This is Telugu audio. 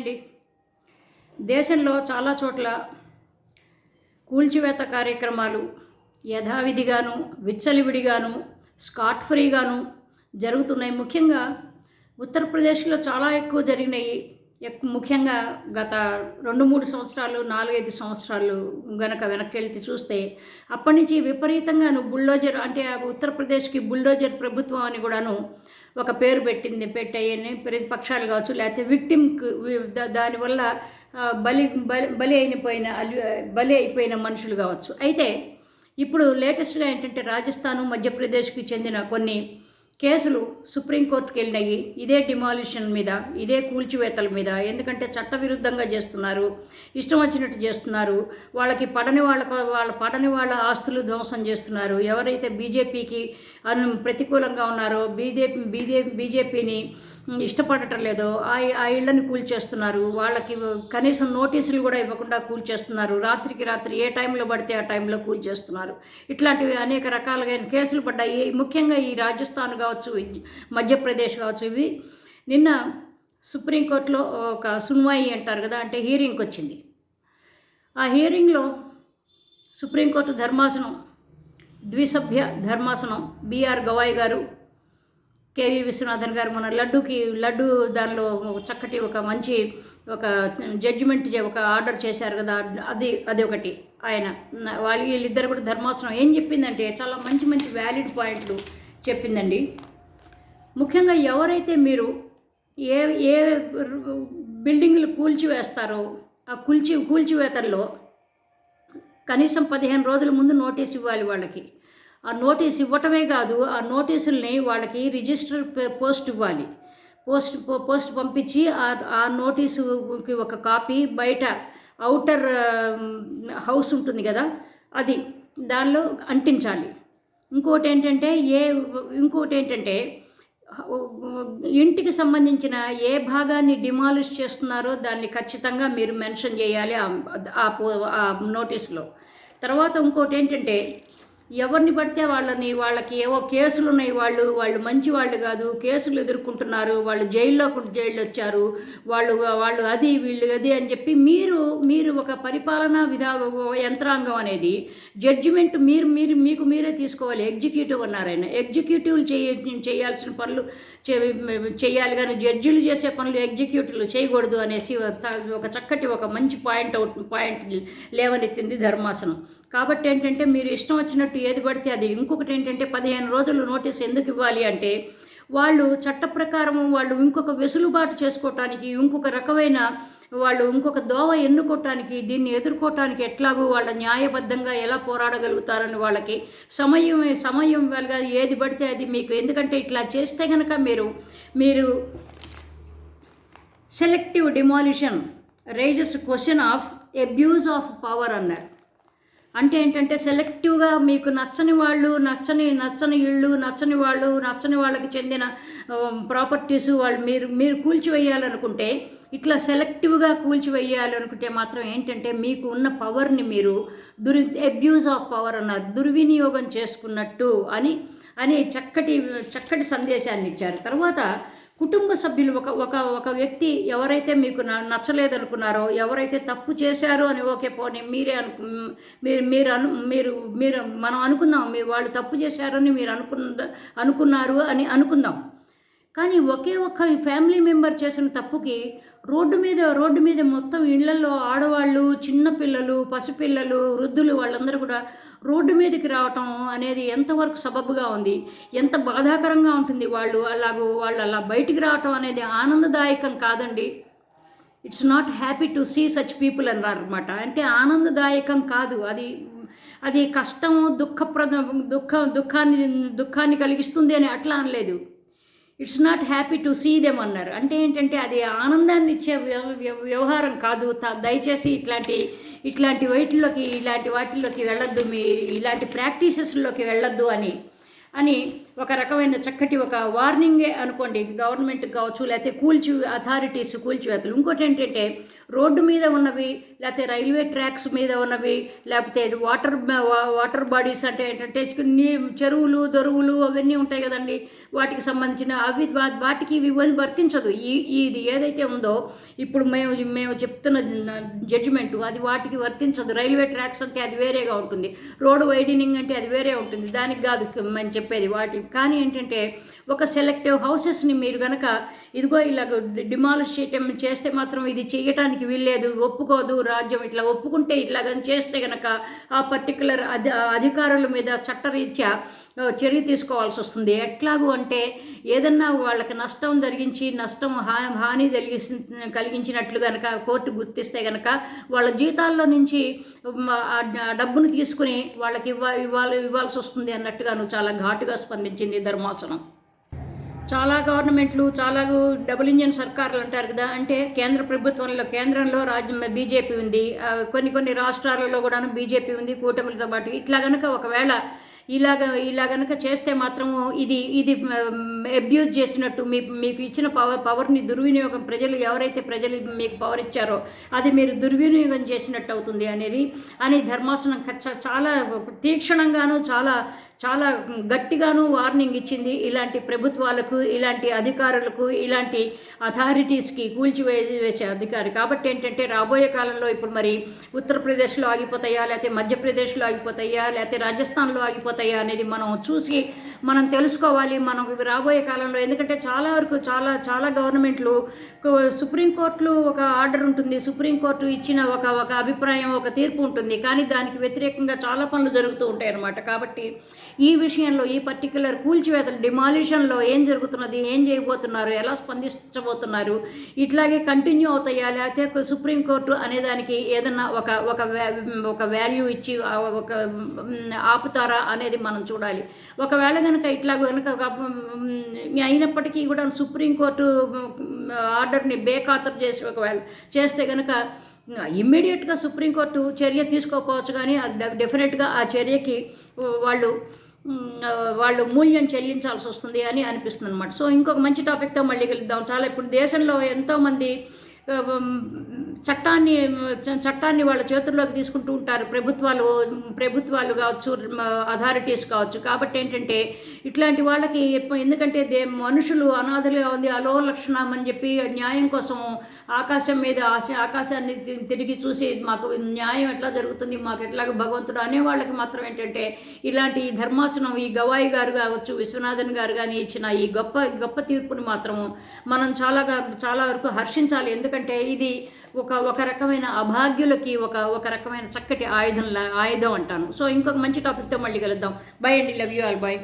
అండి. దేశంలో చాలా చోట్ల కూల్చివేత కార్యక్రమాలు యథావిధిగాను విచ్చలివిడిగాను స్కాట్ ఫ్రీగాను జరుగుతున్నాయి. ముఖ్యంగా ఉత్తరప్రదేశ్లో చాలా ఎక్కువ జరిగినాయి. ఎక్ ముఖ్యంగా గత రెండు మూడు సంవత్సరాలు నాలుగైదు సంవత్సరాలు గనక వెనక్కి వెళ్తే చూస్తే అప్పటి నుంచి విపరీతంగాను బుల్డోజర్ అంటే ఉత్తరప్రదేశ్కి బుల్డోజర్ ప్రభుత్వం అని కూడాను ఒక పేరు పెట్టింది పెట్టాయని ప్రతిపక్షాలు కావచ్చు లేకపోతే విక్టిమ్ దానివల్ల బలి బలి బలి అయిపోయిన బలి అయిపోయిన మనుషులు కావచ్చు. అయితే ఇప్పుడు లేటెస్ట్గా ఏంటంటే రాజస్థాను మధ్యప్రదేశ్కి చెందిన కొన్ని కేసులు సుప్రీంకోర్టుకి వెళ్ళినాయి. ఇదే డిమాలిషన్ మీద ఇదే కూల్చివేతల మీద. ఎందుకంటే చట్టవిరుద్ధంగా చేస్తున్నారు. ఇష్టం వచ్చినట్టు చేస్తున్నారు. వాళ్ళకి పడని వాళ్ళకు వాళ్ళ పడని వాళ్ళ ఆస్తులు ధ్వంసం చేస్తున్నారు. ఎవరైతే బీజేపీకి అను ప్రతికూలంగా ఉన్నారో బీజేపీ బీజే బీజేపీని ఇష్టపడటం లేదో ఆ ఆ ఇళ్ళను కూల్చేస్తున్నారు. వాళ్ళకి కనీసం నోటీసులు కూడా ఇవ్వకుండా కూల్చేస్తున్నారు. రాత్రికి రాత్రి ఏ టైంలో పడితే ఆ టైంలో కూల్చేస్తున్నారు. ఇట్లాంటివి అనేక రకాలుగా కేసులు పడ్డాయి. ముఖ్యంగా ఈ రాజస్థాన్ కావచ్చు మధ్యప్రదేశ్ కావచ్చు ఇవి నిన్న సుప్రీంకోర్టులో ఒక సున్వాయి అంటారు కదా అంటే హీరింగ్కి వచ్చింది. ఆ హీరింగ్లో సుప్రీంకోర్టు ధర్మాసనం ద్విసభ్య ధర్మాసనం బీఆర్ గవాయ్ గారు కేవి విశ్వనాథన్ గారు మన లడ్డుకి లడ్డు దానిలో చక్కటి ఒక మంచి ఒక జడ్జిమెంట్ ఒక ఆర్డర్ చేశారు కదా అది అది ఒకటి. ఆయన వాళ్ళు వీళ్ళిద్దరు కూడా ధర్మాసనం ఏం చెప్పిందంటే చాలా మంచి మంచి వ్యాలిడ్ పాయింట్లు చెప్పిందండి. ముఖ్యంగా ఎవరైతే మీరు ఏ ఏ బిల్డింగులు కూల్చివేస్తారో ఆ కూల్చి కూల్చివేతల్లో కనీసం పదిహేను రోజుల ముందు నోటీస్ ఇవ్వాలి వాళ్ళకి. ఆ నోటీస్ ఇవ్వటమే కాదు ఆ నోటీసుల్ని వాళ్ళకి రిజిస్టర్ పోస్ట్ ఇవ్వాలి. పోస్ట్ పో- పోస్ట్ పంపించి ఆ ఆ నోటీసుకి ఒక కాపీ బయట అవుటర్ హౌస్ ఉంటుంది కదా అది దానిలో అంటించాలి. ఇంకోటి ఏంటంటే ఏ ఇంకోటి ఏంటంటే ఇంటికి సంబంధించిన ఏ భాగాన్ని డిమాలిష్ చేస్తున్నారో దాన్ని ఖచ్చితంగా మీరు మెన్షన్ చేయాలి ఆ- నోటీస్లో. తర్వాత ఇంకోటి ఏంటంటే ఎవరిని పడితే వాళ్ళని వాళ్ళకి ఏవో కేసులు ఉన్నాయి వాళ్ళు వాళ్ళు మంచి వాళ్ళు కాదు కేసులు ఎదుర్కొంటున్నారు వాళ్ళు జైల్లో జైలు వచ్చారు వాళ్ళు వాళ్ళు అది వీళ్ళు అది అని చెప్పి మీరు మీరు ఒక పరిపాలనా విధా యంత్రాంగం అనేది జడ్జిమెంట్ మీరు మీరు మీకు మీరే తీసుకోవాలి ఎగ్జిక్యూటివ్ అన్నారు ఆయన. ఎగ్జిక్యూటివ్లు చేయ చేయాల్సిన పనులు చే- చేయాలి కానీ జడ్జిలు చేసే పనులు ఎగ్జిక్యూటివ్లు చేయకూడదు అనేసి ఒక- ఒక చక్కటి ఒక మంచి పాయింట్ అవుట్ పాయింట్ లేవనెత్తింది ధర్మాసనం. కాబట్టి ఏంటంటే మీరు ఇష్టం వచ్చినట్టు ఏది పడితే అది. ఇంకొకటి ఏంటంటే పదిహేను రోజులు నోటీస్ ఎందుకు ఇవ్వాలి అంటే వాళ్ళు చట్ట ప్రకారం వాళ్ళు ఇంకొక వెసులుబాటు చేసుకోవటానికి ఇంకొక రకమైన వాళ్ళు ఇంకొక దోవ ఎన్నుకోవటానికి దీన్ని ఎదుర్కోవటానికి ఎట్లాగూ వాళ్ళ న్యాయబద్ధంగా ఎలా పోరాడగలుగుతారని వాళ్ళకి సమయం సమయం వెళ్ళగా ఏది పడితే అది మీకు. ఎందుకంటే ఇట్లా చేస్తే కనుక మీరు మీరు selective demolition raises question of abuse of power అన్నారు. అంటే ఏంటంటే సెలెక్టివ్గా మీకు నచ్చని వాళ్ళు నచ్చని నచ్చని ఇళ్ళు నచ్చని వాళ్ళు నచ్చని వాళ్ళకి చెందిన ప్రాపర్టీస్ వాళ్ళు మీరు మీరు కూల్చివేయాలనుకుంటే ఇట్లా సెలెక్టివ్గా కూల్చివేయాలనుకుంటే మాత్రం ఏంటంటే మీకు ఉన్న పవర్ని మీరు దుర్ అబ్యూజ్ ఆఫ్ పవర్ అన్నారు దుర్వినియోగం చేసుకున్నట్టు అని అని చక్కటి చక్కటి సందేశాన్ని ఇచ్చారు. తర్వాత కుటుంబ సభ్యులు ఒక ఒక ఒక వ్యక్తి ఎవరైతే మీకు న- నచ్చలేదనుకున్నారో ఎవరైతే తప్పు చేశారు అని ఓకే పోనీ మీరే అను మీరు మీరు అను మీరు మీరు మనం అనుకుందాం మీ వాళ్ళు తప్పు చేశారని మీరు అనుకున్న అనుకున్నారు అని అనుకుందాం. కానీ ఒకే ఒక్క ఫ్యామిలీ మెంబర్ చేసిన తప్పుకి రోడ్డు మీద రోడ్డు మీద మొత్తం ఇళ్ళలో ఆడవాళ్ళు చిన్నపిల్లలు పసిపిల్లలు వృద్ధులు వాళ్ళందరూ కూడా రోడ్డు మీదకి రావటం అనేది ఎంతవరకు సబబుగా ఉంది? ఎంత బాధాకరంగా ఉంటుంది వాళ్ళు? అలాగూ వాళ్ళు అలా బయటికి రావటం అనేది ఆనందదాయకం కాదండి. It's not happy to see such people అన్నారనమాట అంటే ఆనందదాయకం కాదు. అది అది కష్టము దుఃఖప్రద దుఃఖ దుఃఖాన్ని దుఃఖాన్ని కలిగిస్తుంది అని అట్లా అనలేదు. It's not happy to see them అన్నారు. అంటే ఏంటంటే అది ఆనందాన్ని ఇచ్చే వ్యవ- వ్యవహారం కాదు. దయచేసి ఇట్లాంటి ఇట్లాంటి వైట్లోకి ఇలాంటి వాటిల్లోకి వెళ్ళొద్దు. మీ ఇలాంటి ప్రాక్టీసెస్లోకి వెళ్ళొద్దు అని అని ఒక రకమైన చక్కటి ఒక వార్నింగే అనుకోండి. గవర్నమెంట్ కావచ్చు లేకపోతే కూల్చి అథారిటీస్ కూల్చివేతలు. ఇంకోటి ఏంటంటే రోడ్డు మీద ఉన్నవి లేకపోతే రైల్వే ట్రాక్స్ మీద ఉన్నవి లేకపోతే వాటర్ వాటర్ బాడీస్ అంటే ఏంటంటే చెరువులు దొరువులు అవన్నీ ఉంటాయి కదండి. వాటికి సంబంధించిన అవి వా- వాటికి ఇవి ఇవన్నీ వర్తించదు. ఈ ఇది ఏదైతే ఉందో ఇప్పుడు మేము మేము చెప్తున్న జడ్జిమెంట్ అది వాటికి వర్తించదు. రైల్వే ట్రాక్స్ అంటే అది వేరేగా ఉంటుంది. రోడ్ వైడనింగ్ అంటే అది వేరే ఉంటుంది. దానికి కాదు మనం చెప్పేది వాటి కానీ ఏంటంటే ఒక సెలెక్టివ్ హౌసెస్ని మీరు కనుక ఇదిగో ఇలాగ డిమాలిష్ చేయటం చేస్తే మాత్రం ఇది చేయటానికి వీల్లేదు ఒప్పుకోదు రాజ్యం ఇట్లా ఒప్పుకుంటే ఇట్లాగని చేస్తే కనుక ఆ పర్టికులర్ అధి అధికారుల మీద చట్టరీత్యా చర్య తీసుకోవాల్సి వస్తుంది. ఎట్లాగూ అంటే ఏదన్నా వాళ్ళకి నష్టం జరిగించి నష్టం హా- హాని కలిగి కలిగించినట్లు కనుక కోర్టు గుర్తిస్తే కనుక వాళ్ళ జీతాల్లో నుంచి డబ్బును తీసుకుని వాళ్ళకి ఇవ్వ ఇవ్వాలి ఇవ్వాల్సి వస్తుంది అన్నట్టుగాను చాలా ఘాటుగా స్పందించింది ధర్మాసనం. చాలా గవర్నమెంట్లు చాలా డబుల్ ఇంజన్ సర్కార్లు అంటారు కదా అంటే కేంద్ర ప్రభుత్వంలో కేంద్రంలో రాజ్యం బీజేపీ ఉంది. కొన్ని కొన్ని రాష్ట్రాలలో కూడా బీజేపీ ఉంది కూటమిలతో పాటు. ఇట్లా గనక ఒకవేళ ఇలాగ ఇలా గనక చేస్తే మాత్రము ఇది ఇది అబ్యూజ్ చేసినట్టు మీ మీకు ఇచ్చిన పవర్ పవర్ని దుర్వినియోగం ప్రజలు ఎవరైతే ప్రజలు మీకు పవర్ ఇచ్చారో అది మీరు దుర్వినియోగం చేసినట్టు అవుతుంది అనేది అని ధర్మాసనం చాలా తీక్షణంగాను చాలా చాలా గట్టిగాను వార్నింగ్ ఇచ్చింది. ఇలాంటి ప్రభుత్వాలకు ఇలాంటి అధికారులకు ఇలాంటి అథారిటీస్కి కూల్చివే వేసే అధికారి. కాబట్టి ఏంటంటే రాబోయే కాలంలో ఇప్పుడు మరి ఉత్తరప్రదేశ్లో ఆగిపోతాయా లేకపోతే మధ్యప్రదేశ్లో ఆగిపోతాయా లేకపోతే రాజస్థాన్లో ఆగిపోతాయా అనేది మనం చూసి మనం తెలుసుకోవాలి. మనం రాబోయే రాబోయే కాలంలో. ఎందుకంటే చాలా వరకు చాలా చాలా గవర్నమెంట్లు కు- సుప్రీంకోర్టులో ఒక ఆర్డర్ ఉంటుంది. సుప్రీంకోర్టు ఇచ్చిన ఒక ఒక అభిప్రాయం ఒక తీర్పు ఉంటుంది. కానీ దానికి వ్యతిరేకంగా చాలా పనులు జరుగుతూ ఉంటాయి అన్నమాట. కాబట్టి ఈ విషయంలో ఈ పర్టికులర్ కూల్చివేతలు డిమాలిషన్లో ఏం జరుగుతున్నది ఏం చేయబోతున్నారు ఎలా స్పందించబోతున్నారు ఇట్లాగే కంటిన్యూ అవుతాయా లేకపోతే సుప్రీంకోర్టు అనే దానికి ఏదన్నా ఒక ఒక ఒక వాల్యూ ఇచ్చి ఒక ఆపుతారా అనేది మనం చూడాలి. ఒకవేళ కనుక ఇట్లా కనుక అయినప్పటికీ కూడా సుప్రీంకోర్టు ఆర్డర్ని బేఖాతరు చేసి ఒకవేళ చేస్తే కనుక ఇమ్మీడియట్గా సుప్రీంకోర్టు చర్య తీసుకోకపోవచ్చు కానీ డెఫినెట్గా ఆ చర్యకి వాళ్ళు వాళ్ళు మూల్యం చెల్లించాల్సి వస్తుంది అని అనిపిస్తుంది అనమాట సో ఇంకొక మంచి టాపిక్తో మళ్ళీ కలుద్దాం. చాలా ఇప్పుడు దేశంలో ఎంతోమంది చట్టాన్ని చ- చట్టాన్ని వాళ్ళ చేతుల్లోకి తీసుకుంటూ ఉంటారు. ప్రభుత్వాలు ప్రభుత్వాలు కావచ్చు అథారిటీస్ కావచ్చు. కాబట్టి ఏంటంటే ఇట్లాంటి వాళ్ళకి ఎందుకంటే దే మనుషులు అనాథలుగా ఉంది అలో లక్షణం అని చెప్పి న్యాయం కోసం ఆకాశం మీద ఆశ ఆకాశాన్ని తిరిగి చూసి మాకు న్యాయం ఎట్లా జరుగుతుంది మాకు ఎట్లాగ భగవంతుడు అనే వాళ్ళకి మాత్రం ఏంటంటే ఇలాంటి ధర్మాసనం ఈ గవాయి గారు కావచ్చు విశ్వనాథన్ గారు కానీ ఇచ్చిన ఈ గొప్ప గొప్ప తీర్పుని మాత్రము మనం చాలాగా చాలా వరకు హర్షించాలి. ఎందుకంటే ఇది ఒక ఒక ఒక రకమైన అభాగ్యులకి ఒక ఒక రకమైన చక్కటి ఆయుధంలా ఆయుధం అంటాను. సో ఇంకొక మంచి టాపిక్తో మళ్ళీ కలుద్దాం. బై అండి. Love you all bye